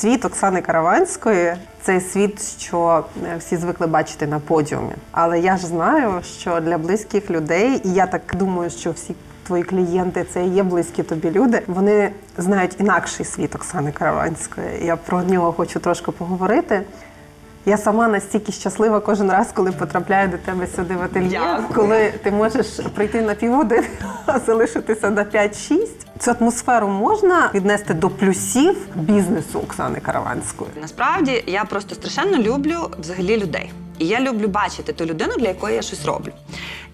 Світ Оксани Караванської це світ, що е, всі звикли бачити на подіумі. Але я ж знаю, що для близьких людей, і я так думаю, що всі твої клієнти це є близькі тобі люди. Вони знають інакший світ Оксани Караванської. Я про нього хочу трошки поговорити. Я сама настільки щаслива кожен раз, коли потрапляю до тебе сюди в ательє, коли ти можеш прийти на півгодини, а залишитися на 5-6. Цю атмосферу можна віднести до плюсів бізнесу Оксани Караванської. Насправді я просто страшенно люблю взагалі людей. І я люблю бачити ту людину, для якої я щось роблю.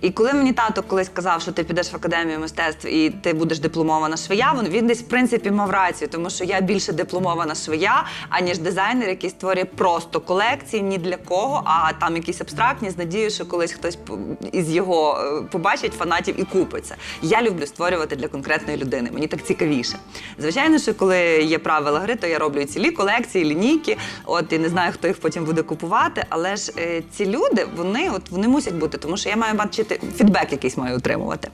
І коли мені тато колись сказав, що ти підеш в академію мистецтв і ти будеш дипломована швея, він десь в принципі мав рацію, тому що я більше дипломована швея, аніж дизайнер, який створює просто колекції ні для кого, а там якісь абстрактні з надією, що колись хтось із його е, побачить фанатів і купиться. Я люблю створювати для конкретної людини. Мені так цікавіше. Звичайно, що коли є правила гри, то я роблю цілі колекції, лінійки. От і не знаю, хто їх потім буде купувати. Але ж е, ці люди, вони от вони мусять бути, тому що я маю бачити фідбек, якийсь маю отримувати.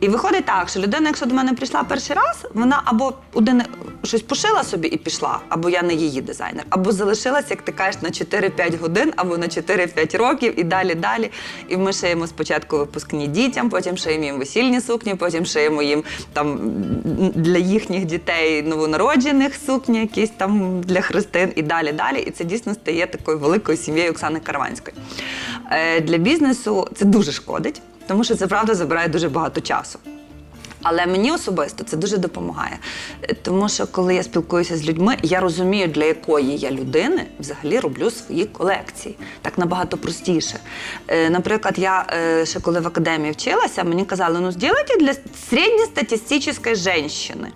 І виходить так, що людина, якщо до мене прийшла перший раз, вона або один щось пошила собі і пішла, або я не її дизайнер, або залишилась, як ти кажеш, на 4-5 годин, або на 4-5 років і далі далі. І ми шиємо спочатку випускні дітям, потім шиємо їм весільні сукні, потім шиємо їм там для їхніх дітей новонароджених сукні, якісь там для хрестин і далі далі. І це дійсно стає такою великою сім'єю Оксани Караванської. Е, Для бізнесу це дуже шкодить, тому що це правда забирає дуже багато часу. Але мені особисто це дуже допомагає. Е, Тому що коли я спілкуюся з людьми, я розумію, для якої я людини взагалі роблю свої колекції. Так набагато простіше. Е, Наприклад, я ще коли в академії вчилася, мені казали, ну зробіть для середньостатистичної жінки.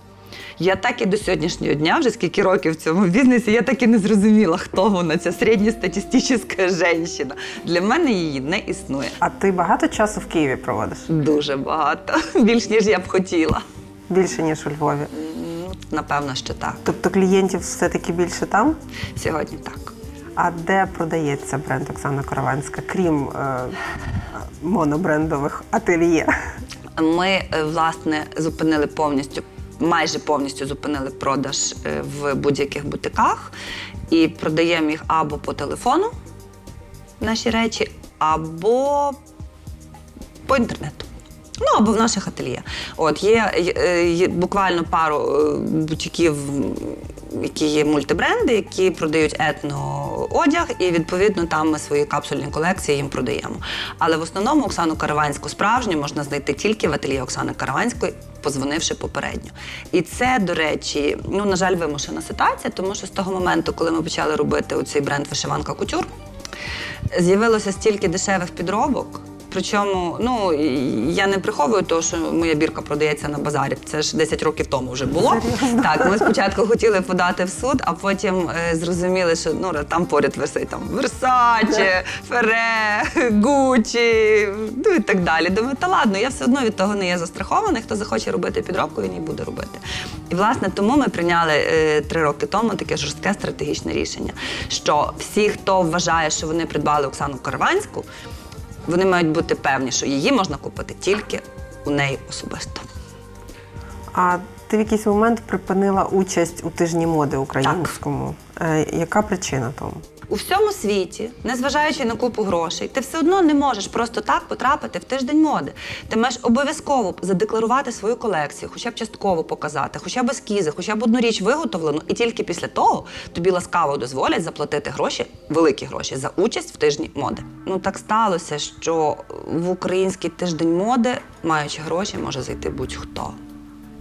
Я так і до сьогоднішнього дня, вже скільки років в цьому бізнесі, я так і не зрозуміла, хто вона, ця середньостатистична жінка. Для мене її не існує. А ти багато часу в Києві проводиш? Дуже багато, більш ніж я б хотіла. Більше ніж у Львові. Ну, напевно, що так. Тобто клієнтів все-таки більше там? Сьогодні так. А де продається бренд Оксана Караванська, крім е, монобрендових ательє? Ми, е, власне, зупинили повністю, майже повністю зупинили продаж е, в будь-яких бутиках і продаємо їх або по телефону, наші речі, або по інтернету. Ну, або в наших ательє. От є, є, є буквально пару бутіків бутиків, які є мультибренди, які продають етноодяг, і відповідно там ми свої капсульні колекції їм продаємо. Але в основному Оксану Караванську справжню можна знайти тільки в ательє Оксани Караванської, позвонивши попередньо. І це, до речі, ну на жаль, вимушена ситуація, тому що з того моменту, коли ми почали робити оцей бренд Вишиванка Кутюр, з'явилося стільки дешевих підробок. Причому, ну я не приховую того, що моя бірка продається на базарі. Це ж 10 років тому вже було. Серйозно? Так, ми спочатку хотіли подати в суд, а потім е, зрозуміли, що ну там поряд висить там Версаче, Фере, Гучі, ну і так далі. Думаю, та ладно, я все одно від того не є застрахований. Хто захоче робити підробку, він і буде робити. І власне тому ми прийняли е, три роки тому таке жорстке стратегічне рішення, що всі, хто вважає, що вони придбали Оксану Караванську, вони мають бути певні, що її можна купити тільки у неї особисто. А ти в якийсь момент припинила участь у тижні моди українському. Е, яка причина тому? У всьому світі, незважаючи на купу грошей, ти все одно не можеш просто так потрапити в тиждень моди. Ти маєш обов'язково задекларувати свою колекцію, хоча б частково показати, хоча б ескізи, хоча б одну річ виготовлену, і тільки після того тобі ласкаво дозволять заплатити гроші, великі гроші, за участь в тижні моди. Ну так сталося, що в український тиждень моди, маючи гроші, може зайти будь-хто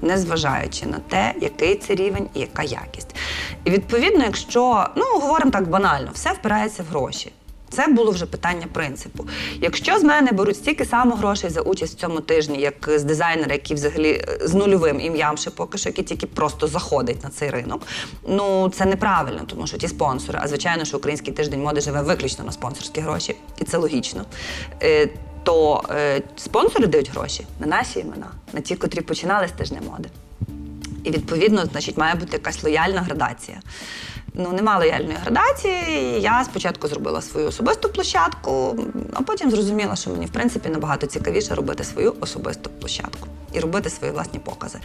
незважаючи на те, який це рівень і яка якість. І відповідно, якщо ну говоримо так банально, все впирається в гроші. Це було вже питання принципу. Якщо з мене беруть стільки само грошей за участь в цьому тижні, як з дизайнера, який взагалі е, з нульовим ім'ям ще поки що, який тільки просто заходить на цей ринок, ну це неправильно, тому що ті спонсори. А звичайно, що український тиждень моди живе виключно на спонсорські гроші, і це логічно. То е, спонсори дають гроші на наші імена, на ті, котрі починали з тижня моди. І відповідно, значить, має бути якась лояльна градація. Ну нема лояльної градації. Я спочатку зробила свою особисту площадку, а потім зрозуміла, що мені в принципі набагато цікавіше робити свою особисту площадку і робити свої власні покази.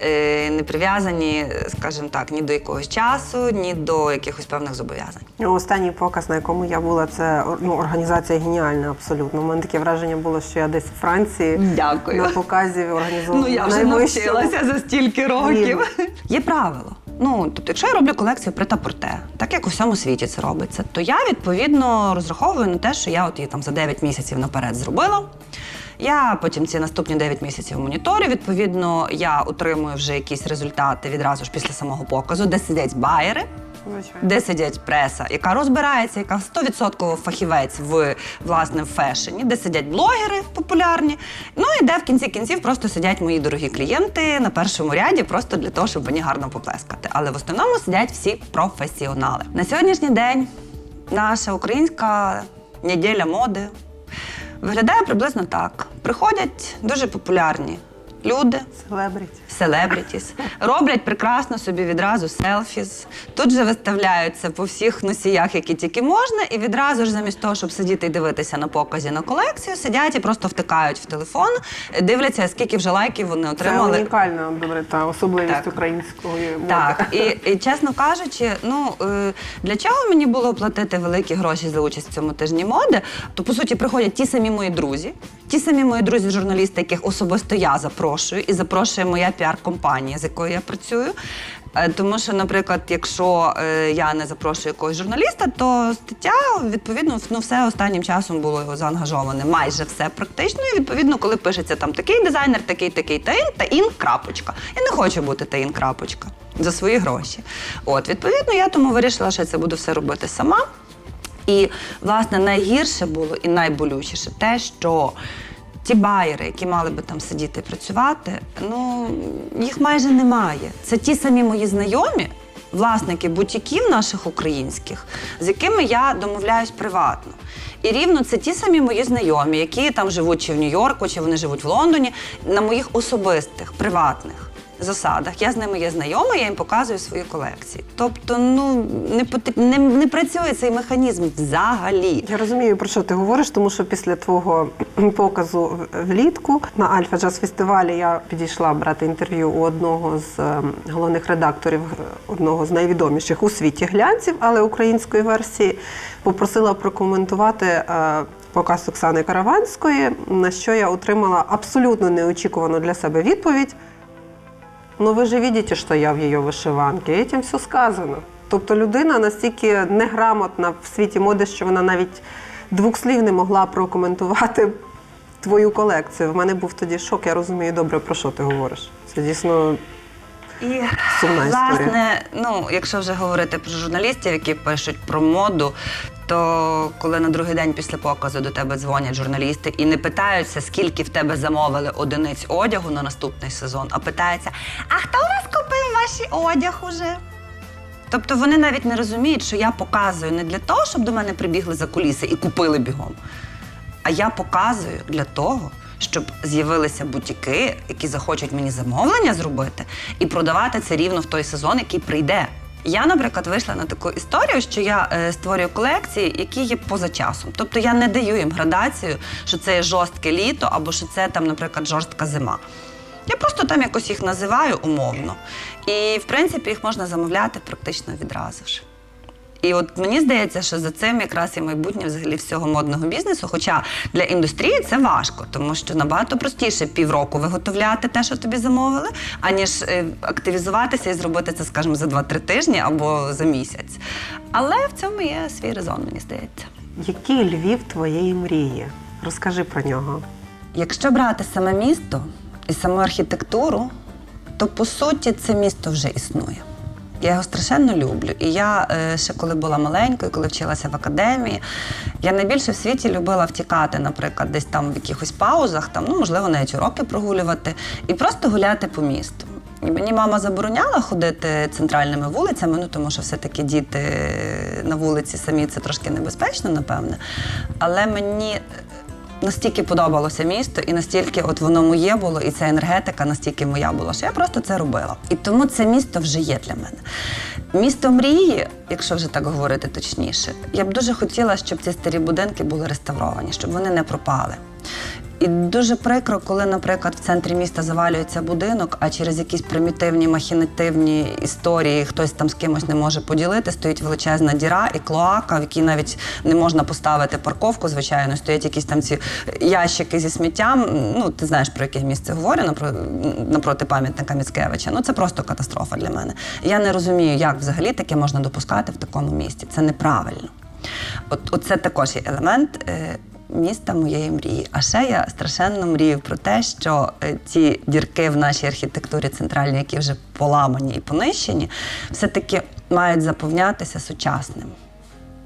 Е, не прив'язані, скажімо так, ні до якогось часу, ні до якихось певних зобов'язань. Ну, Останній показ, на якому я була, це ну, організація геніальна абсолютно. У мене таке враження було, що я десь в Франції Дякую. на показі організовувала Ну я вже навчилася за стільки років. Є правило. Ну, тобто, якщо я роблю колекцію прета-порте, так як у всьому світі це робиться, то я відповідно розраховую на те, що я от її там за 9 місяців наперед зробила. Я потім ці наступні 9 місяців моніторю. Відповідно, я отримую вже якісь результати відразу ж після самого показу, де сидять байери, Звичайно. де сидять преса, яка розбирається, яка 100% фахівець в власне в фешені, де сидять блогери популярні. Ну і де в кінці кінців просто сидять мої дорогі клієнти на першому ряді, просто для того, щоб мені гарно поплескати. Але в основному сидять всі професіонали. На сьогоднішній день наша українська неділя моди виглядає приблизно так: приходять дуже популярні люди Селебріті. селебрітіс, роблять прекрасно собі відразу селфіс. Тут же виставляються по всіх носіях, які тільки можна, і відразу ж замість того, щоб сидіти і дивитися на показі на колекцію, сидять і просто втикають в телефон, дивляться, скільки вже лайків вони Це отримали. унікальна добре, та особливість Так. української моди. Так, і, і чесно кажучи, ну е, для чого мені було платити великі гроші за участь в цьому тижні моди? То по суті приходять ті самі мої друзі, ті самі мої друзі, журналісти, яких особисто я запрошую, і запрошує моя піар-компанія, з якою я працюю. Е, Тому що, наприклад, якщо е, я не запрошую якогось журналіста, то стаття відповідно ну, все останнім часом було його заангажоване, майже все практично. І відповідно, коли пишеться там такий дизайнер, такий, такий таїн, таїн, крапочка. Я не хочу бути таїн, крапочка за свої гроші. От, відповідно, я тому вирішила, що я це буду все робити сама. І, власне, найгірше було і найболючіше те, що ті байери, які мали би там сидіти і працювати, ну їх майже немає. Це ті самі мої знайомі, власники бутіків наших українських, з якими я домовляюсь приватно. І рівно це ті самі мої знайомі, які там живуть чи в Нью-Йорку, чи вони живуть в Лондоні, на моїх особистих, приватних засадах. Я з ними є знайома, я їм показую свої колекції. Тобто, ну не не, не працює цей механізм взагалі. Я розумію, про що ти говориш, тому що після твого показу влітку на Альфа Джаз фестивалі я підійшла брати інтерв'ю у одного з ем, головних редакторів е, одного з найвідоміших у світі глянців, але української версії. Попросила прокоментувати е, показ Оксани Караванської, на що я отримала абсолютно неочікувану для себе відповідь. Ну, ви же видите, що я в її вишиванці, і цим все сказано. Тобто людина настільки неграмотна в світі моди, що вона навіть двох слів не могла прокоментувати твою колекцію. В мене був тоді шок, я розумію добре, про що ти говориш. Це дійсно І Сумна історія. власне, ну якщо вже говорити про журналістів, які пишуть про моду. То коли на другий день після показу до тебе дзвонять журналісти і не питаються, скільки в тебе замовили одиниць одягу на наступний сезон, а питаються: а хто у вас купив ваш одяг уже? Тобто вони навіть не розуміють, що я показую не для того, щоб до мене прибігли за куліси і купили бігом. А я показую для того, щоб з'явилися бутіки, які захочуть мені замовлення зробити і продавати це рівно в той сезон, який прийде. Я, наприклад, вийшла на таку історію, що я е, створюю колекції, які є поза часом. Тобто я не даю їм градацію, що це є жорстке літо або що це там, наприклад, жорстка зима. Я просто там якось їх називаю умовно. І в принципі їх можна замовляти практично відразу ж. І от мені здається, що за цим якраз і майбутнє взагалі всього модного бізнесу. Хоча для індустрії це важко, тому що набагато простіше півроку виготовляти те, що тобі замовили, аніж е, активізуватися і зробити це, скажімо, за 2-3 тижні або за місяць. Але в цьому є свій резон, мені здається. який Львів твоєї мрії? Розкажи про нього. Якщо брати саме місто і саму архітектуру, то по суті це місто вже існує. Я його страшенно люблю. І я е, ще коли була маленькою, коли вчилася в академії, я найбільше в світі любила втікати, наприклад, десь там в якихось паузах, там, ну, можливо, навіть уроки прогулювати, і просто гуляти по місту. І мені мама забороняла ходити центральними вулицями, ну тому що все-таки діти на вулиці самі це трошки небезпечно, напевне. Але мені настільки подобалося місто, і настільки от воно моє було, і ця енергетика настільки моя була, що я просто це робила. І тому це місто вже є для мене. Місто мрії, якщо вже так говорити точніше, я б дуже хотіла, щоб ці старі будинки були реставровані, щоб вони не пропали. І дуже прикро, коли, наприклад, в центрі міста завалюється будинок, а через якісь примітивні махінативні історії хтось там з кимось не може поділити, стоїть величезна діра і клоака, в якій навіть не можна поставити парковку, звичайно, стоять якісь там ці ящики зі сміттям. Ну, ти знаєш, про яке місце говорю, напроти пам'ятника Міцкевича. Ну, це просто катастрофа для мене. Я не розумію, як взагалі таке можна допускати в такому місті. Це неправильно. От, оце також є елемент е, міста моєї мрії. А ще я страшенно мрію про те, що е, ті дірки в нашій архітектурі центральній, які вже поламані і понищені, все-таки мають заповнятися сучасним.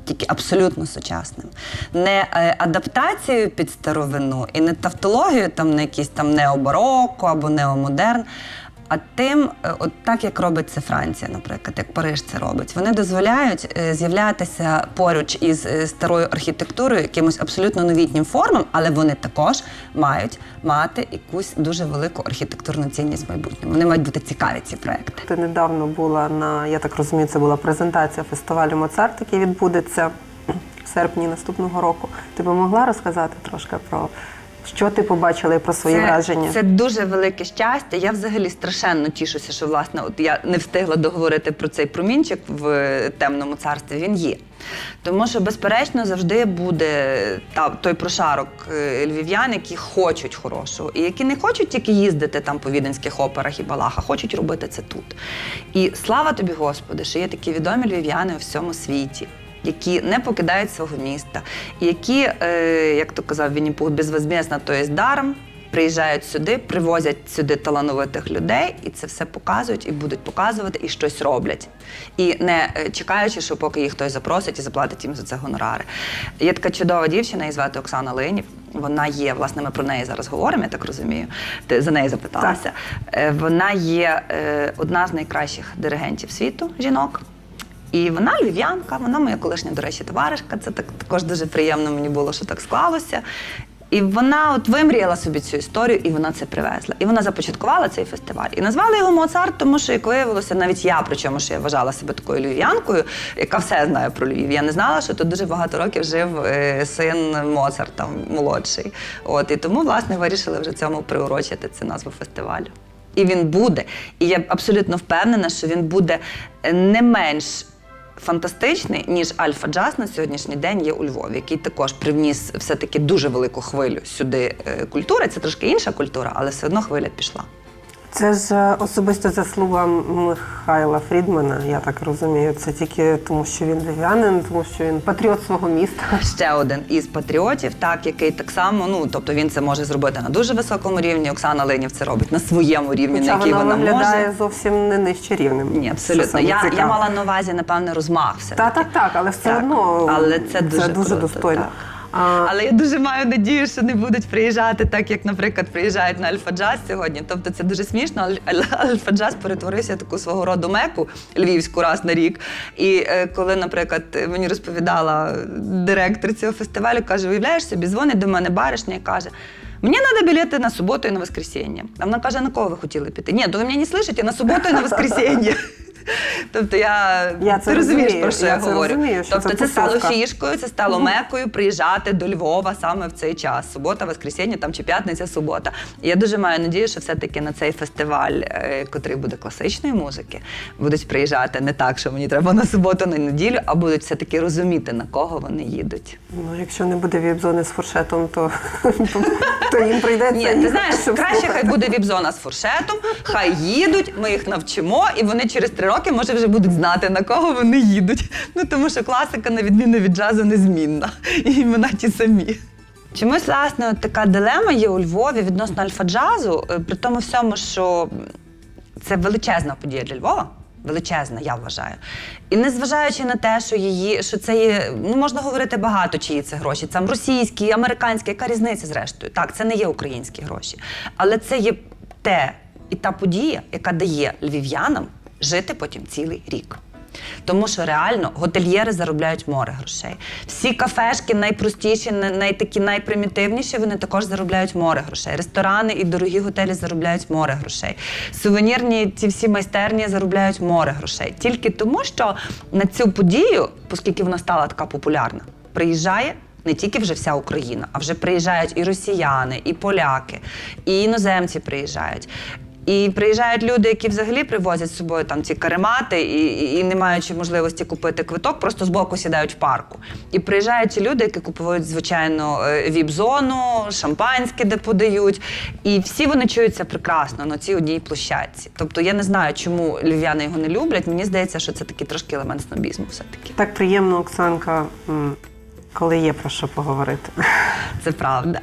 Тільки абсолютно сучасним. Не е, адаптацією під старовину і не тавтологією там на якийсь там необароко або неомодерн, а тим, е, от так як робить це Франція, наприклад, як Париж це робить. Вони дозволяють е, з'являтися поруч із е, старою архітектурою якимось абсолютно новітнім формам, але вони також мають мати якусь дуже велику архітектурну цінність в майбутньому. Вони мають бути цікаві ці проекти. Ти недавно була на, я так розумію, це була презентація фестивалю Моцарт, який відбудеться в серпні наступного року. Ти би могла розказати трошки про що ти побачила і про свої це, враження? Це дуже велике щастя. Я взагалі страшенно тішуся, що власне от я не встигла договорити про цей промінчик в темному царстві. Він є. Тому що, безперечно, завжди буде та, той прошарок е, львів'ян, які хочуть хорошого, і які не хочуть тільки їздити там по віденських операх і балах, а хочуть робити це тут. І слава тобі, Господи, що є такі відомі львів'яни у всьому світі які не покидають свого міста, які, е, як то казав Вінні-Пух, безвозмісно, то є даром, приїжджають сюди, привозять сюди талановитих людей, і це все показують, і будуть показувати, і щось роблять. І не е, чекаючи, що поки їх хтось запросить і заплатить їм за це гонорари. Є така чудова дівчина, її звати Оксана Линів. Вона є, власне, ми про неї зараз говоримо, я так розумію. Ти за неї запиталася. Е, Вона є одна з найкращих диригентів світу жінок. І вона львів'янка, вона моя колишня, до речі, товаришка. Це так також дуже приємно мені було, що так склалося. І вона от вимріяла собі цю історію, і вона це привезла. І вона започаткувала цей фестиваль. І назвали його Моцарт, тому що, як виявилося, навіть я, причому що я вважала себе такою львів'янкою, яка все знає про Львів. Я не знала, що тут дуже багато років жив е, син Моцарта, молодший. От і тому, власне, вирішили вже цьому приурочити цю назву фестивалю. І він буде. І я абсолютно впевнена, що він буде е, не менш фантастичний, ніж Альфа Джаз на сьогоднішній день є у Львові, який також привніс все-таки дуже велику хвилю сюди е, культури. Це трошки інша культура, але все одно хвиля пішла. Це ж е, особисто заслуга Михайла Фрідмана, я так розумію. Це тільки тому, що він львів'янин, тому що він патріот свого міста. Ще один із патріотів, так який так само, ну тобто він це може зробити на дуже високому рівні. Оксана Ленів це робить на своєму рівні, Хоча на який вона вона виглядає може. зовсім не нижче рівнем. Ні, абсолютно. Я, я мала на увазі, напевне, розмах все. Так, так, так, але все Так, одно але це дуже круто, достойно. так. А, Але я дуже маю надію, що не будуть приїжджати так, як, наприклад, приїжджають на Альфа Джаз сьогодні. Тобто це дуже смішно. Аль- Аль- Альфа Джаз перетворився в таку свого роду меку львівську раз на рік. І е, коли, наприклад, мені розповідала директор цього фестивалю, каже: уявляєш собі, дзвонить до мене баришня і каже. Мені треба білети на суботу і на воскресенье. А вона каже, на кого ви хотіли піти? Ні, то ви мене не слышите, на суботу і на воскресенье. Тобто я, Я це ти розумієш, розумію, про що я, я це говорю. розумію, що тобто це це стало фішкою, це стало мекою приїжджати до Львова саме в цей час. Субота, воскресенье, там чи п'ятниця, субота. І я дуже маю надію, що все-таки на цей фестиваль, е, котрий буде класичної музики, будуть приїжджати не так, що мені треба на суботу, на неділю, а будуть все-таки розуміти, на кого вони їдуть. ну, якщо не буде віп-зони з фуршетом, то, то, то їм прийдеться. Ні, ти знаєш, краще хай буде віп-зона з фуршетом, хай їдуть, ми їх навчимо, і вони через три роки може вже будуть знати, на кого вони їдуть. Ну тому що класика, на відміну від джазу, незмінна. І імена ті самі. Чомусь, власне, от така дилема є у Львові відносно альфа-джазу, е, при тому всьому, що це величезна подія для Львова. Величезна, я вважаю. І незважаючи на те, що її, що це є, ну можна говорити багато, чиї це гроші. Там російські, американські, яка різниця зрештою? Так, це не є українські гроші. Але це є те і та подія, яка дає львів'янам жити потім цілий рік. Тому що реально готельєри заробляють море грошей. Всі кафешки найпростіші, най- най- такі найпримітивніші, вони також заробляють море грошей. Ресторани і дорогі готелі заробляють море грошей. Сувенірні ці всі майстерні заробляють море грошей. Тільки тому, що на цю подію, оскільки вона стала така популярна, приїжджає. Не тільки вже вся Україна, а вже приїжджають і росіяни, і поляки, і іноземці приїжджають. І приїжджають люди, які взагалі привозять з собою там ці каремати і, і, і не маючи можливості купити квиток, просто збоку сідають в парку. І приїжджають ті люди, які купують, звичайно, е, віп-зону, шампанське, де подають. І всі вони чуються прекрасно на цій одній площадці. Тобто я не знаю, чому львів'яни його не люблять. Мені здається, що це такий трошки елемент снобізму все-таки. Так приємно, Оксанка, коли є про що поговорити. Це правда.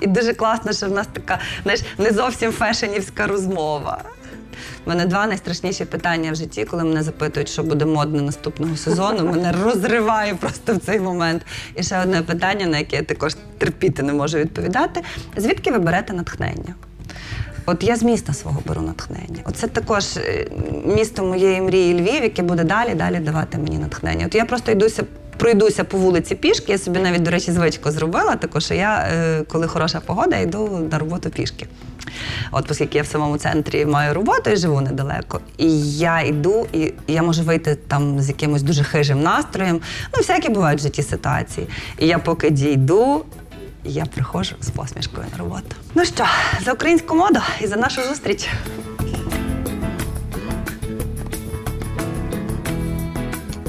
І дуже класно, що в нас така знаєш, не зовсім фешенівська розмова. У мене два найстрашніші питання в житті, коли мене запитують, що буде модно наступного сезону. Мене розриває просто в цей момент. І ще одне питання, на яке я також терпіти не можу відповідати: звідки ви берете натхнення? От я з міста свого беру натхнення. Оце також е, місто моєї мрії Львів, яке буде далі, далі давати мені натхнення. От я просто йдуся. Пройдуся по вулиці пішки. Я собі навіть, до речі, звичку зробила, також що я, е, коли хороша погода, йду на роботу пішки. От, оскільки я в самому центрі маю роботу і живу недалеко. І я йду, і я можу вийти там з якимось дуже хижим настроєм. Ну, всякі бувають в житті ситуації. І я поки дійду, я приходжу з посмішкою на роботу. Ну що, за українську моду і за нашу зустріч.